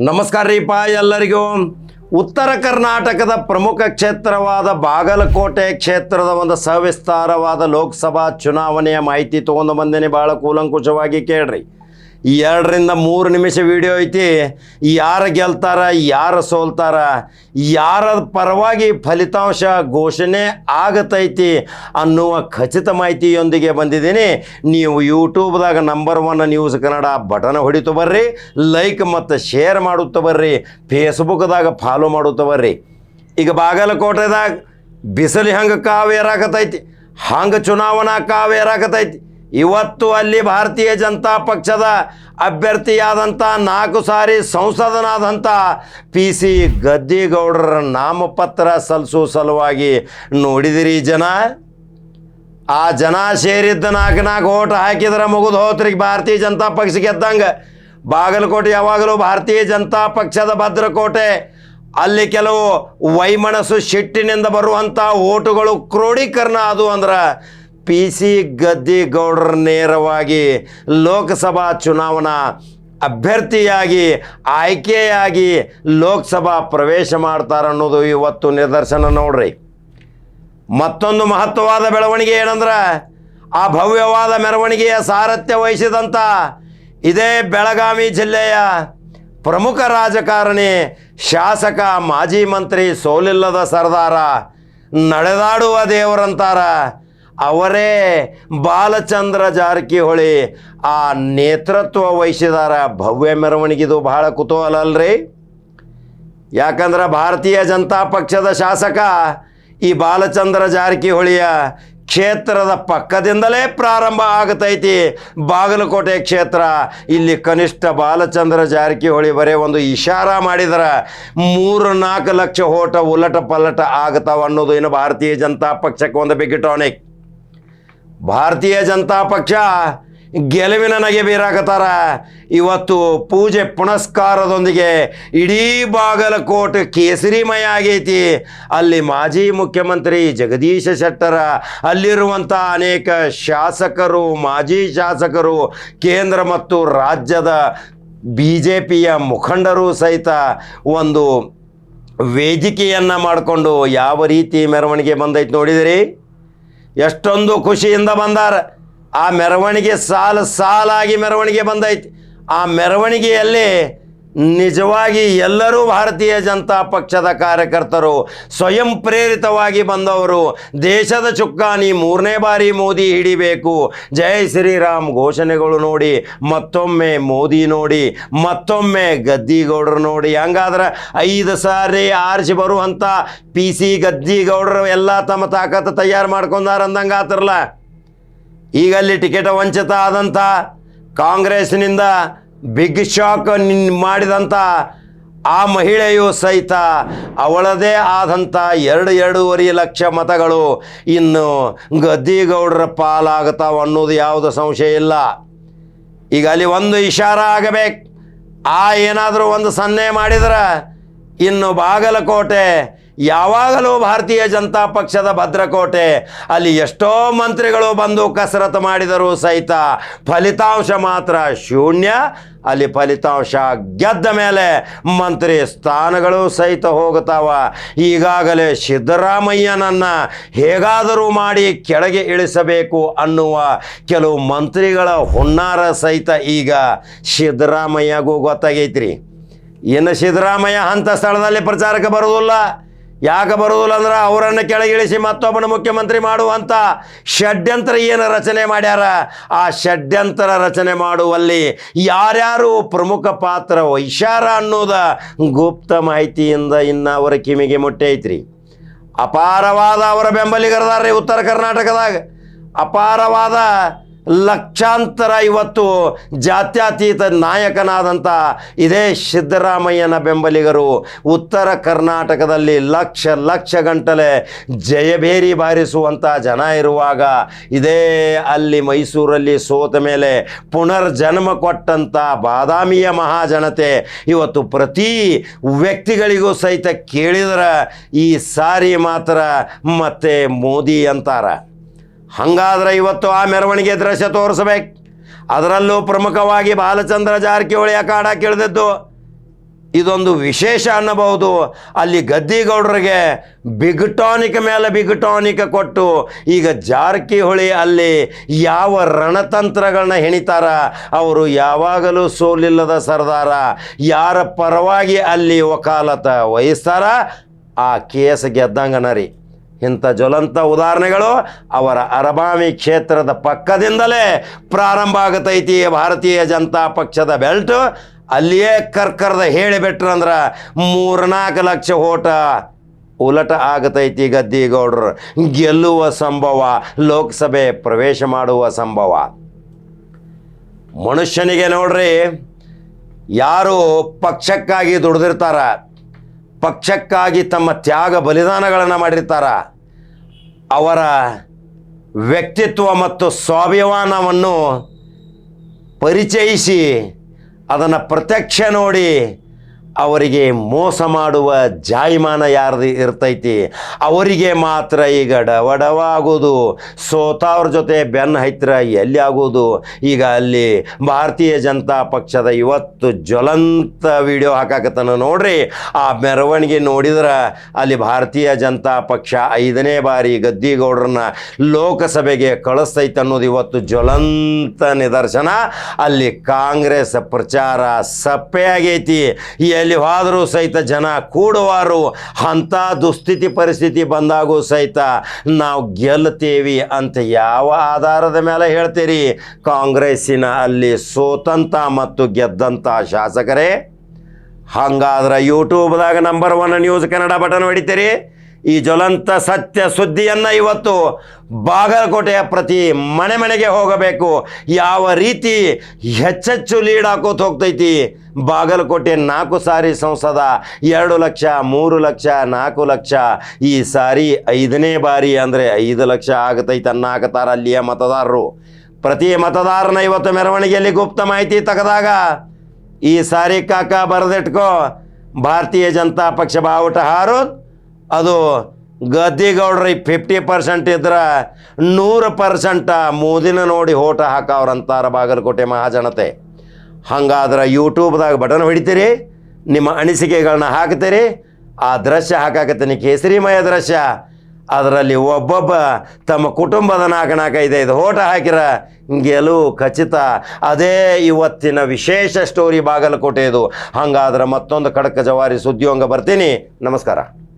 ನಮಸ್ಕಾರ ರೀಪ ಎಲ್ಲರಿಗೂ. ಉತ್ತರ ಕರ್ನಾಟಕದ ಪ್ರಮುಖ ಕ್ಷೇತ್ರವಾದ ಬಾಗಲಕೋಟೆ ಕ್ಷೇತ್ರದ ಒಂದು ಸವಿಸ್ತಾರವಾದ ಲೋಕಸಭಾ ಚುನಾವಣೆಯ ಮಾಹಿತಿ ತೊಗೊಂಡು ಬಂದೇನೆ. ಭಾಳ ಕೂಲಂಕುಷವಾಗಿ ಕೇಳ್ರಿ. ಈ ಎರಡರಿಂದ ಮೂರು ನಿಮಿಷ ವಿಡಿಯೋ ಐತಿ. ಯಾರು ಗೆಲ್ತಾರ ಯಾರು ಸೋಲ್ತಾರ ಯಾರ ಪರವಾಗಿ ಫಲಿತಾಂಶ ಘೋಷಣೆ ಆಗತೈತಿ ಅನ್ನುವ ಖಚಿತ ಮಾಹಿತಿಯೊಂದಿಗೆ ಬಂದಿದ್ದೀನಿ. ನೀವು ಯೂಟ್ಯೂಬ್ದಾಗ number one news Kannada button ಹೊಡಿತು ಬರ್ರಿ ಲೈಕ್ ಮತ್ತು ಶೇರ್ ಮಾಡುತ್ತ ಬರ್ರಿ ಫೇಸ್ಬುಕ್ದಾಗ ಫಾಲೋ ಮಾಡುತ್ತ ಬರ್ರಿ. ಈಗ ಬಾಗಲಕೋಟೆದಾಗ ಬಿಸಿಲು ಹೆಂಗೆ ಕಾವು ಏರಾಕತೈತಿ ಹಂಗೆ ಚುನಾವಣಾ ಕಾವು ಏರಾಕತೈತಿ ಇವತ್ತು ಅಲ್ಲಿ ಭಾರತೀಯ ಜನತಾ ಪಕ್ಷದ ಅಭ್ಯರ್ಥಿಯಾದಂಥ ನಾಲ್ಕು ಸಾರಿ ಸಂಸದನಾದಂಥ ಪಿ ಸಿ ಗದ್ದಿಗೌಡರ ನಾಮಪತ್ರ ಸಲ್ಲಿಸೋ ಸಲುವಾಗಿ ನೋಡಿದಿರಿ ಜನ. ಆ ಜನ ಸೇರಿದ್ದ ನಾಲ್ಕು ನಾಲ್ಕು ಓಟ್ ಹಾಕಿದ್ರೆ ಮುಗಿದು ಹೋತ್ರಿ ಭಾರತೀಯ ಜನತಾ ಪಕ್ಷ ಗೆದ್ದಂಗೆ. ಬಾಗಲಕೋಟೆ ಯಾವಾಗಲೂ ಭಾರತೀಯ ಜನತಾ ಪಕ್ಷದ ಭದ್ರಕೋಟೆ. ಅಲ್ಲಿ ಕೆಲವು ವೈಮನಸ್ಸು ಶಿಟ್ಟಿನಿಂದ ಬರುವಂಥ ಓಟುಗಳು ಕ್ರೋಢೀಕರಣ ಅದು ಅಂದ್ರೆ ಪಿ ಸಿ ಗದ್ದಿಗೌಡರ ನೇರವಾಗಿ ಲೋಕಸಭಾ ಚುನಾವಣಾ ಅಭ್ಯರ್ಥಿಯಾಗಿ, ಆಯ್ಕೆಯಾಗಿ ಲೋಕಸಭಾ ಪ್ರವೇಶ ಮಾಡ್ತಾರೆ ಅನ್ನೋದು ಇವತ್ತು ನಿದರ್ಶನ ನೋಡ್ರಿ. ಮತ್ತೊಂದು ಮಹತ್ವವಾದ ಬೆಳವಣಿಗೆ ಏನಂದ್ರೆ, ಆ ಭವ್ಯವಾದ ಮೆರವಣಿಗೆಯ ಸಾರಥ್ಯ ವಹಿಸಿದಂಥ ಇದೇ ಬೆಳಗಾವಿ ಜಿಲ್ಲೆಯ ಪ್ರಮುಖ ರಾಜಕಾರಣಿ, ಶಾಸಕ, ಮಾಜಿ ಮಂತ್ರಿ ಸೋಲಿಲ್ಲದ ಸರ್ದಾರ ನಡೆದಾಡುವ ದೇವರಂತಾರ. ಅವರೇ ಬಾಲಚಂದ್ರ ಜಾರಕಿಹೊಳಿ. ಆ ನೇತೃತ್ವ ವಹಿಸಿದಾರ ಭವ್ಯ ಮೆರವಣಿಗೆದು ಬಹಳ ಕುತೂಹಲ ಅಲ್ರಿ. ಯಾಕಂದ್ರೆ ಭಾರತೀಯ ಜನತಾ ಪಕ್ಷದ ಶಾಸಕ ಈ ಬಾಲಚಂದ್ರ ಜಾರಕಿಹೊಳಿಯ ಕ್ಷೇತ್ರದ ಪಕ್ಕದಿಂದಲೇ ಪ್ರಾರಂಭ ಆಗತೈತಿ. ಬಾಗಲಕೋಟೆ ಕ್ಷೇತ್ರ. ಇಲ್ಲಿ ಕನಿಷ್ಠ ಬಾಲಚಂದ್ರ ಜಾರಕಿಹೊಳಿ ಬರೇ ಒಂದು ಇಶಾರ ಮಾಡಿದರ. ಮೂರು ನಾಲ್ಕು ಲಕ್ಷ ಓಟ ಉಲಟ ಪಲ್ಲಟ ಆಗ್ತಾವ ಅನ್ನೋದು ಇನ್ನು ಭಾರತೀಯ ಜನತಾ ಪಕ್ಷಕ್ಕೆ ಒಂದು ಬಿಗ್ ಟಾನಿಕ್ ಭಾರತೀಯ ಜನತಾ ಪಕ್ಷ ಗೆಲುವಿನ ನಗೆ ಬೀರಾಕತ್ತಾರ. ಇವತ್ತು ಪೂಜೆ ಪುನಸ್ಕಾರದೊಂದಿಗೆ ಇಡೀ ಬಾಗಲಕೋಟೆ ಕೇಸರಿಮಯ ಆಗೈತಿ. ಅಲ್ಲಿ ಮಾಜಿ ಮುಖ್ಯಮಂತ್ರಿ ಜಗದೀಶ ಶೆಟ್ಟರ ಅಲ್ಲಿರುವಂಥ ಅನೇಕ ಶಾಸಕರು, ಮಾಜಿ ಶಾಸಕರು, ಕೇಂದ್ರ ಮತ್ತು ರಾಜ್ಯದ ಬಿ ಜೆ ಪಿಯ ಮುಖಂಡರು ಸಹಿತ ಒಂದು ವೇದಿಕೆಯನ್ನು ಮಾಡಿಕೊಂಡು ಯಾವ ರೀತಿ ಮೆರವಣಿಗೆ ಬಂದೈತೆ ನೋಡಿದಿರಿ? ಎಷ್ಟೊಂದು ಖುಷಿಯಿಂದ ಬಂದಾರ. ಆ ಮೆರವಣಿಗೆ ಸಾಲು ಸಾಲಾಗಿ ಮೆರವಣಿಗೆ ಬಂದೈತಿ. ಆ ಮೆರವಣಿಗೆಯಲ್ಲಿ ನಿಜವಾಗಿ ಎಲ್ಲರೂ ಭಾರತೀಯ ಜನತಾ ಪಕ್ಷದ ಕಾರ್ಯಕರ್ತರು ಸ್ವಯಂ ಪ್ರೇರಿತವಾಗಿ ಬಂದವರು. ದೇಶದ ಚುಕ್ಕಾನಿ ಮೂರನೇ ಬಾರಿ ಮೋದಿ ಹಿಡಿಬೇಕು. ಜೈ ಶ್ರೀರಾಮ್ ಘೋಷಣೆಗಳು ನೋಡಿ, ಮತ್ತೊಮ್ಮೆ ಮೋದಿ ನೋಡಿ, ಮತ್ತೊಮ್ಮೆ ಗದ್ದಿಗೌಡರು ನೋಡಿ. ಹಂಗಾದ್ರೆ ಐದು ಸಾರಿ ಆರಿಸಿ ಬರುವಂಥ ಪಿ ಸಿ ಗದ್ದಿಗೌಡರು ಎಲ್ಲ ತಮ್ಮ ತಾಕತ್ತು ತಯಾರು ಮಾಡ್ಕೊಂಡಾರ ಅಂದಂಗೆ ಆತರಲ್ಲ ಈಗ ಅಲ್ಲಿ ಟಿಕೆಟ್ ವಂಚಿತ ಆದಂಥ ಕಾಂಗ್ರೆಸ್ನಿಂದ ಬಿಗ್ ಶಾಕ್ ನಿನ್ ಮಾಡಿದಂಥ ಆ ಮಹಿಳೆಯು ಸಹಿತ ಅವಳದೇ ಆದಂಥ ಎರಡು ಎರಡೂವರೆ ಲಕ್ಷ ಮತಗಳು ಇನ್ನು ಗದ್ದಿಗೌಡರ ಪಾಲಾಗತಾವ ಅನ್ನೋದು ಯಾವುದು ಸಂಶಯ ಇಲ್ಲ. ಈಗ ಅಲ್ಲಿ ಒಂದು ಇಶಾರ ಆಗಬೇಕು. ಆ ಏನಾದರೂ ಒಂದು ಸನ್ನೆ ಮಾಡಿದ್ರೆ ಇನ್ನು ಬಾಗಲಕೋಟೆ ಯಾವಾಗಲೂ ಭಾರತೀಯ ಜನತಾ ಪಕ್ಷದ ಭದ್ರಕೋಟೆ, ಅಲ್ಲಿ ಎಷ್ಟೋ ಮಂತ್ರಿಗಳು ಬಂದು ಕಸರತ್ತು ಮಾಡಿದರೂ ಸಹಿತ ಫಲಿತಾಂಶ ಮಾತ್ರ ಶೂನ್ಯ. ಅಲ್ಲಿ ಫಲಿತಾಂಶ ಗೆದ್ದ ಮೇಲೆ ಮಂತ್ರಿ ಸ್ಥಾನಗಳು ಸಹಿತ ಹೋಗುತ್ತಾವ. ಈಗಾಗಲೇ ಸಿದ್ದರಾಮಯ್ಯನನ್ನು ಹೇಗಾದರೂ ಮಾಡಿ ಕೆಳಗೆ ಇಳಿಸಬೇಕು ಅನ್ನುವ ಕೆಲವು ಮಂತ್ರಿಗಳ ಹುನ್ನಾರ ಸಹಿತ ಈಗ ಸಿದ್ದರಾಮಯ್ಯಗೂ ಗೊತ್ತಾಗೈತ್ರಿ. ಇನ್ನು ಸಿದ್ದರಾಮಯ್ಯ ಅಂಥ ಸ್ಥಳದಲ್ಲಿ ಪ್ರಚಾರಕ್ಕೆ ಬರುವುದಿಲ್ಲ. ಯಾಕೆ ಬರುವುದಿಲ್ಲ ಅಂದ್ರೆ ಅವರನ್ನು ಕೆಳಗಿಳಿಸಿ ಮತ್ತೊಬ್ಬನ ಮುಖ್ಯಮಂತ್ರಿ ಮಾಡುವಂಥ ಷಡ್ಯಂತ್ರ ಏನು ರಚನೆ ಮಾಡ್ಯಾರ? ಆ ಷಡ್ಯಂತ್ರ ರಚನೆ ಮಾಡುವಲ್ಲಿ ಯಾರ್ಯಾರು ಪ್ರಮುಖ ಪಾತ್ರ ವೈಶಾರ ಅನ್ನೋದ ಗುಪ್ತ ಮಾಹಿತಿಯಿಂದ ಇನ್ನು ಅವರ ಕಿವಿಗೆ ಮುಟ್ಟೈತ್ರಿ ಅಪಾರವಾದ ಅವರ ಬೆಂಬಲಿಗರದಾರ್ರಿ ಉತ್ತರ ಕರ್ನಾಟಕದಾಗ. ಅಪಾರವಾದ ಲಕ್ಷಾಂತರ ಇವತ್ತು ಜಾತ್ಯತೀತ ನಾಯಕನಾದಂಥ ಇದೇ ಸಿದ್ದರಾಮಯ್ಯನ ಬೆಂಬಲಿಗರು ಉತ್ತರ ಕರ್ನಾಟಕದಲ್ಲಿ ಲಕ್ಷ ಲಕ್ಷ ಗಂಟಲೆ ಜಯಭೇರಿ ಬಾರಿಸುವಂಥ ಜನ ಇರುವಾಗ ಇದೇ ಅಲ್ಲಿ ಮೈಸೂರಲ್ಲಿ ಸೋತ ಮೇಲೆ ಪುನರ್ಜನ್ಮ ಕೊಟ್ಟಂಥ ಬಾದಾಮಿಯ ಮಹಾಜನತೆ ಇವತ್ತು ಪ್ರತಿ ವ್ಯಕ್ತಿಗಳಿಗೂ ಸಹಿತ ಕೇಳಿದ್ರೆ ಈ ಸಾರಿ ಮಾತ್ರ ಮತ್ತೆ ಮೋದಿ ಅಂತಾರ. ಹಂಗಾದ್ರೆ ಇವತ್ತು ಆ ಮೆರವಣಿಗೆ ದೃಶ್ಯ ತೋರಿಸ್ಬೇಕು. ಅದರಲ್ಲೂ ಪ್ರಮುಖವಾಗಿ ಬಾಲಚಂದ್ರ ಜಾರಕಿಹೊಳಿ ಅಖಾಡ ಕೇಳಿದದ್ದು. ಇದೊಂದು ವಿಶೇಷ ಅನ್ನಬಹುದು. ಅಲ್ಲಿ ಗದ್ದಿಗೌಡರಿಗೆ ಬಿಗ್ಟಾನಿಕ್ ಮೇಲೆ ಬಿಗ್ ಟಾನಿಕ್ ಕೊಟ್ಟು ಈಗ ಜಾರಕಿಹೊಳಿ ಅಲ್ಲಿ ಯಾವ ರಣತಂತ್ರಗಳನ್ನ ಹೆಣಿತಾರ, ಅವರು ಯಾವಾಗಲೂ ಸೋಲಿಲ್ಲದ ಸರ್ದಾರ, ಯಾರ ಪರವಾಗಿ ಅಲ್ಲಿ ವಕಾಲತ ವಹಿಸ್ತಾರ? ಆ ಕೇಸ್ ಗೆದ್ದಂಗನ ರೀ. ಇಂಥ ಜ್ವಲಂತ ಉದಾಹರಣೆಗಳು ಅವರ ಅರಬಾಮಿ ಕ್ಷೇತ್ರದ ಪಕ್ಕದಿಂದಲೇ ಪ್ರಾರಂಭ ಆಗತೈತಿ ಭಾರತೀಯ ಜನತಾ ಪಕ್ಷದ ಬೆಲ್ಟ್. ಅಲ್ಲಿಯೇ ಕರ್ಕರ್ದ ಹೇಳಿಬಿಟ್ರಂದ್ರೆ ಮೂರ್ನಾಲ್ಕು ಲಕ್ಷ ಓಟ ಉಲಟ ಆಗತೈತಿ ಗದ್ದಿಗೌಡ್ರು. ಗೆಲ್ಲುವ ಸಂಭವ, ಲೋಕಸಭೆ ಪ್ರವೇಶ ಮಾಡುವ ಸಂಭವ. ಮನುಷ್ಯನಿಗೆ ನೋಡ್ರಿ, ಯಾರು ಪಕ್ಷಕ್ಕಾಗಿ ದುಡ್ದಿರ್ತಾರ? ಪಕ್ಷಕ್ಕಾಗಿ ತಮ್ಮ ತ್ಯಾಗ ಬಲಿದಾನಗಳನ್ನು ಮಾಡಿರ್ತಾರ. ಅವರ ವ್ಯಕ್ತಿತ್ವ ಮತ್ತು ಸ್ವಾಭಿಮಾನವನ್ನು ಪರಿಚಯಿಸಿ ಅದನ್ನು ಪ್ರತ್ಯಕ್ಷ ನೋಡಿ ಅವರಿಗೆ ಮೋಸ ಮಾಡುವ ಜಾಯಮಾನ ಯಾರ್ದು ಇರ್ತೈತಿ? ಅವರಿಗೆ ಮಾತ್ರ ಈಗ ಡವಡವ ಆಗೋದು ಸೋತವ್ರ ಜೊತೆ ಬೆನ್ನು ಹೈತ್ರ ಎಲ್ಲಿ ಆಗೋದು ಈಗ ಅಲ್ಲಿ ಭಾರತೀಯ ಜನತಾ ಪಕ್ಷದ ಇವತ್ತು ಜ್ವಲಂತ ವಿಡಿಯೋ ಹಾಕಾಕತ್ತಾನ ನೋಡ್ರಿ. ಆ ಮೆರವಣಿಗೆ ನೋಡಿದ್ರೆ ಅಲ್ಲಿ ಭಾರತೀಯ ಜನತಾ ಪಕ್ಷ ಐದನೇ ಬಾರಿ ಗದ್ದಿಗೌಡ್ರನ್ನ ಲೋಕಸಭೆಗೆ ಕಳಿಸ್ತೈತೆ ಅನ್ನೋದು ಇವತ್ತು ಜ್ವಲಂತ ನಿದರ್ಶನ. ಅಲ್ಲಿ ಕಾಂಗ್ರೆಸ್ ಪ್ರಚಾರ ಸಪ್ಪೆ ಆಗೈತಿ. ಎಲ್ಲಿ ಹೋದರೂ ಸಹಿತ ಜನ ಕೂಡುವಾರು ಅಂಥ ದುಸ್ಥಿತಿ ಪರಿಸ್ಥಿತಿ ಬಂದಾಗೂ ಸಹಿತ ನಾವು ಗೆಲ್ತೇವಿ ಅಂತ ಯಾವ ಆಧಾರದ ಮೇಲೆ ಹೇಳ್ತೀರಿ? ಕಾಂಗ್ರೆಸ್ಸಿನ ಅಲ್ಲಿ ಸೋತಂತ ಮತ್ತು ಗೆದ್ದಂಥ ಶಾಸಕರೇ, ಹಂಗಾದ್ರೆ ಯೂಟ್ಯೂಬ್ದಾಗ number one news Kannada button ಹೊಡಿತೀರಿ. ಈ ಜ್ವಲಂತ ಸತ್ಯ ಸುದ್ದಿಯನ್ನು ಇವತ್ತು ಬಾಗಲಕೋಟೆಯ ಪ್ರತಿ ಮನೆ ಮನೆಗೆ ಹೋಗಬೇಕು. ಯಾವ ರೀತಿ ಹೆಚ್ಚೆಚ್ಚು ಲೀಡ್ ಹಾಕೋತ ಹೋಗ್ತೈತಿ? ಬಾಗಲಕೋಟೆ ನಾಲ್ಕು ಸಾರಿ ಸಂಸದ, ಎರಡು ಲಕ್ಷ, ಮೂರು ಲಕ್ಷ, ನಾಲ್ಕು ಲಕ್ಷ, ಈ ಸಾರಿ ಐದನೇ ಬಾರಿ ಅಂದರೆ ಐದು ಲಕ್ಷ ಆಗತೈತೆ ಅನ್ನಾಕತಾರ ಅಲ್ಲಿಯ ಮತದಾರರು. ಪ್ರತಿ ಮತದಾರನ ಇವತ್ತು ಮೆರವಣಿಗೆಯಲ್ಲಿ ಗುಪ್ತ ಮಾಹಿತಿ ತೆಗೆದಾಗ, ಈ ಸಾರಿ ಕಾಕ ಬರೆದಿಟ್ಕೋ, ಭಾರತೀಯ ಜನತಾ ಪಕ್ಷ ಬಾವುಟ ಹಾರು ಅದು ಗದ್ದಿಗೌಡ್ರಿ ಫಿಫ್ಟಿ ಪರ್ಸೆಂಟ್ ಇದ್ರೆ ನೂರು ಪರ್ಸೆಂಟ ಮೋದಿನ ನೋಡಿ ಓಟ ಹಾಕವ್ರಂತಾರ ಬಾಗಲಕೋಟೆ ಮಹಾಜನತೆ. ಹಂಗಾದ್ರೆ ಯೂಟ್ಯೂಬ್ದಾಗ ಬಟನ್ ಹೊಡಿತೀರಿ, ನಿಮ್ಮ ಅನಿಸಿಕೆಗಳನ್ನ ಹಾಕ್ತೀರಿ ಆ ದೃಶ್ಯ ಹಾಕಾಕತ್ತೀನಿ ಕೇಸರಿಮಯ ದೃಶ್ಯ ಅದರಲ್ಲಿ ಒಬ್ಬೊಬ್ಬ ತಮ್ಮ ಕುಟುಂಬದ ನಾಲ್ಕು ಇದೆ ಇದು ಓಟ ಹಾಕಿರ ಗೆಲುವು ಖಚಿತ. ಅದೇ ಇವತ್ತಿನ ವಿಶೇಷ ಸ್ಟೋರಿ ಬಾಗಲಕೋಟೆದು. ಹಂಗಾದ್ರೆ ಮತ್ತೊಂದು ಖಡಕ ಜವಾರಿ ಸುದ್ದಿಯೊಂಗ ಬರ್ತೀನಿ. ನಮಸ್ಕಾರ.